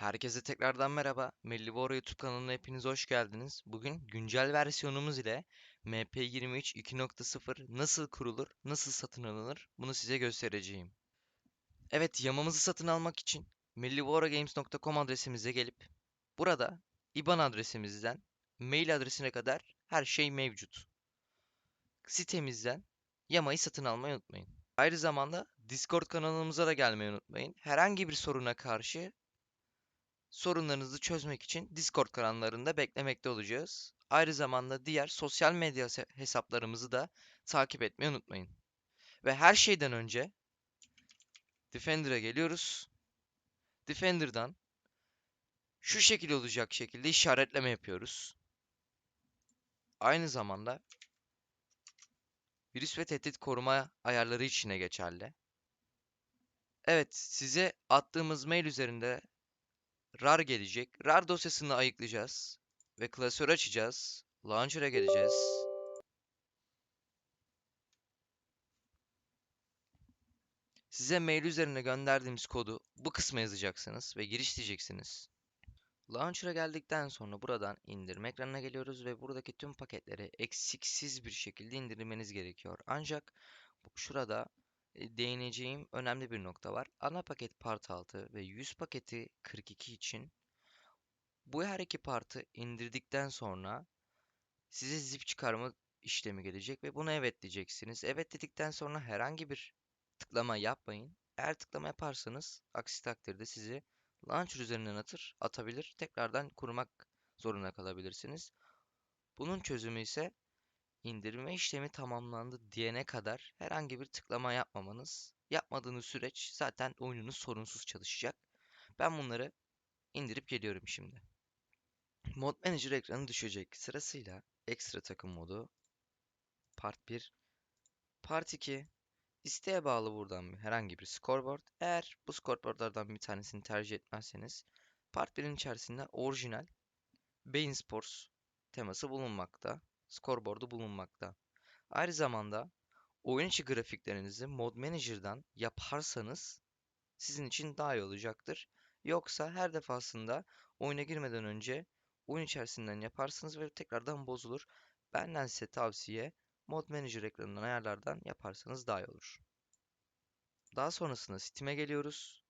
Herkese tekrardan merhaba. Mellivoro YouTube kanalına hepiniz hoş geldiniz. Bugün güncel versiyonumuz ile MP23 2.0 nasıl kurulur, nasıl satın alınır bunu size göstereceğim. Evet, yamamızı satın almak için mellivorogames.com adresimize gelip burada IBAN adresimizden mail adresine kadar her şey mevcut. Sitemizden yamayı satın almayı unutmayın. Ayrı zamanda Discord kanalımıza da gelmeyi unutmayın. Herhangi bir soruna karşı sorunlarınızı çözmek için Discord kanallarında beklemekte olacağız. Ayrı zamanda diğer sosyal medya hesa- hesaplarımızı da takip etmeyi unutmayın. Ve her şeyden önce Defender'a geliyoruz. Defender'dan şu şekil olacak şekilde işaretleme yapıyoruz. Aynı zamanda virüs ve tehdit koruma ayarları içine geçerli. Evet, size attığımız mail üzerinde rar gelecek. Rar dosyasını ayıklayacağız. Ve klasör açacağız. Launcher'a geleceğiz. Size mail üzerine gönderdiğimiz kodu bu kısma yazacaksınız ve giriş diyeceksiniz. Launcher'a geldikten sonra buradan indirme ekranına geliyoruz ve buradaki tüm paketleri eksiksiz bir şekilde indirmeniz gerekiyor. Ancak şurada değineceğim önemli bir nokta var. Ana paket part 6 ve 100 paketi 42 için bu her iki partı indirdikten sonra size zip çıkarma işlemi gelecek ve buna evet diyeceksiniz. Evet dedikten sonra herhangi bir tıklama yapmayın. Eğer tıklama yaparsanız aksi takdirde sizi launcher üzerinden atır, atabilir. Tekrardan kurmak zorunda kalabilirsiniz. Bunun çözümü ise indirme işlemi tamamlandı diyene kadar herhangi bir tıklama yapmamanız. Yapmadığınız süreç zaten oyununuz sorunsuz çalışacak. Ben bunları indirip geliyorum şimdi. Mod Manager ekranı düşecek. Sırasıyla ekstra takım modu, Part 1, Part 2, isteğe bağlı buradan herhangi bir scoreboard. Eğer bu scoreboardlardan bir tanesini tercih etmezseniz Part 1'in içerisinde orijinal Bein Sports teması bulunmakta. Scoreboard'u bulunmakta. Aynı zamanda oyun içi grafiklerinizi Mod Manager'dan yaparsanız sizin için daha iyi olacaktır. Yoksa her defasında oyuna girmeden önce oyun içerisinden yaparsınız ve tekrardan bozulur. Benden size tavsiye Mod Manager ekranından ayarlardan yaparsanız daha iyi olur. Daha sonrasında Steam'e geliyoruz.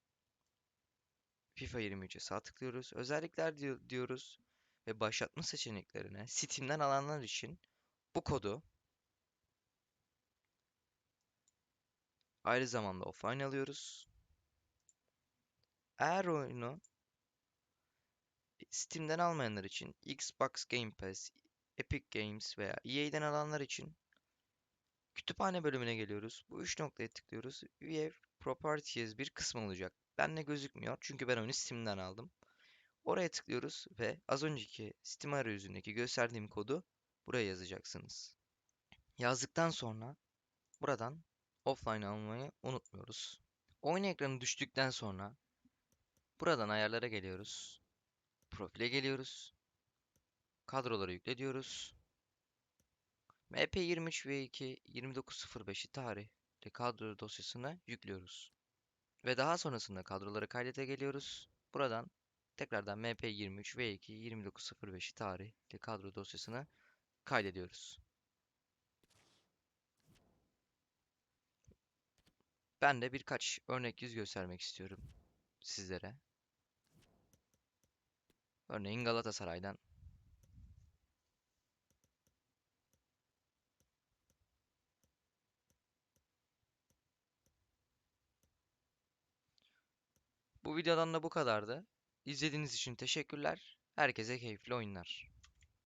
FIFA 23'e sağ tıklıyoruz. Özellikler diyor- diyoruz ve başlatma seçeneklerine Steam'den alanlar için bu kodu ayrı zamanda offline alıyoruz. Eğer oyunu Steam'den almayanlar için Xbox Game Pass, Epic Games veya EA'den alanlar için kütüphane bölümüne geliyoruz. Bu üç noktaya tıklıyoruz. View Properties bir kısmı olacak. Bende gözükmüyor çünkü ben oyunu Steam'den aldım. Oraya tıklıyoruz ve az önceki Steam arayüzündeki gösterdiğim kodu buraya yazacaksınız. Yazdıktan sonra buradan offline almayı unutmuyoruz. Oyun ekranı düştükten sonra buradan ayarlara geliyoruz. Profile geliyoruz. Kadroları yükle diyoruz. MP23V2 2905'i tarihli kadro dosyasına yüklüyoruz. Ve daha sonrasında kadroları kaydete geliyoruz. Buradan tekrardan MP23V2 2905'i tarihli kadro dosyasına kaydediyoruz. Ben de birkaç örnek yüz göstermek istiyorum sizlere. Örneğin Galatasaray'dan Bu videodan da bu kadardı. İzlediğiniz için teşekkürler. Herkese keyifli oyunlar.